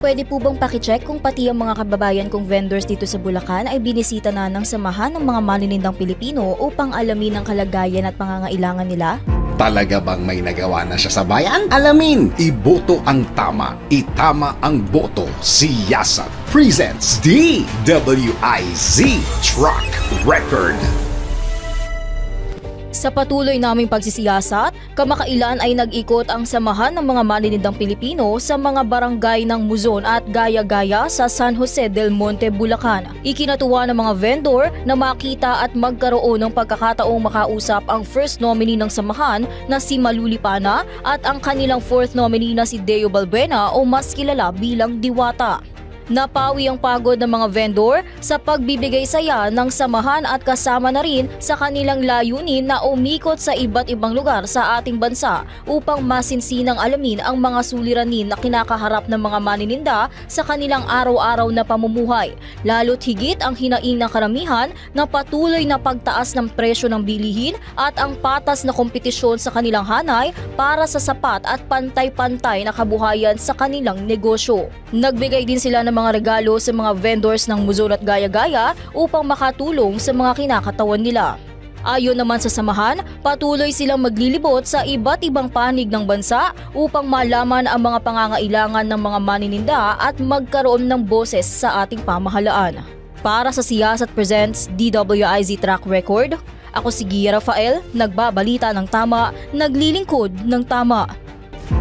Pwede po bang pakicheck kung pati ang mga kababayan kong vendors dito sa Bulacan ay binisita na ng samahan ng mga maninindang Pilipino upang alamin ang kalagayan at pangangailangan nila? Talaga bang may nagawa na siya sa bayan? Alamin! Iboto ang tama. Itama ang boto. Si Yasat presents DWIZ Truck Record. Sa patuloy naming pagsisiyasat, kamakailan ay nag-ikot ang samahan ng mga maninindang Pilipino sa mga barangay ng Muzon at Gaya-Gaya sa San Jose del Monte, Bulacan. Ikinatuwa ng mga vendor na makita at magkaroon ng pagkakataong makausap ang first nominee ng samahan na si Malulipana at ang kanilang fourth nominee na si Deo Balbuena o mas kilala bilang Diwata. Napawi ang pagod ng mga vendor sa pagbibigay saya ng samahan at kasama na rin sa kanilang layunin na umikot sa iba't ibang lugar sa ating bansa upang masinsinang alamin ang mga suliranin na kinakaharap ng mga manininda sa kanilang araw-araw na pamumuhay. Lalo't higit ang hinaing ng karamihan na patuloy na pagtaas ng presyo ng bilihin at ang patas na kompetisyon sa kanilang hanay para sa sapat at pantay-pantay na kabuhayan sa kanilang negosyo. Nagbigay din sila ng mga regalo sa mga vendors ng Muzon at Gaya-Gaya upang makatulong sa mga kinakatawan nila. Ayon naman sa samahan, patuloy silang maglilibot sa iba't ibang panig ng bansa upang malaman ang mga pangangailangan ng mga manininda at magkaroon ng boses sa ating pamahalaan. Para sa Siyasat Presents DWIZ Track Record, ako si Gia Rafael, nagbabalita ng tama, naglilingkod ng tama.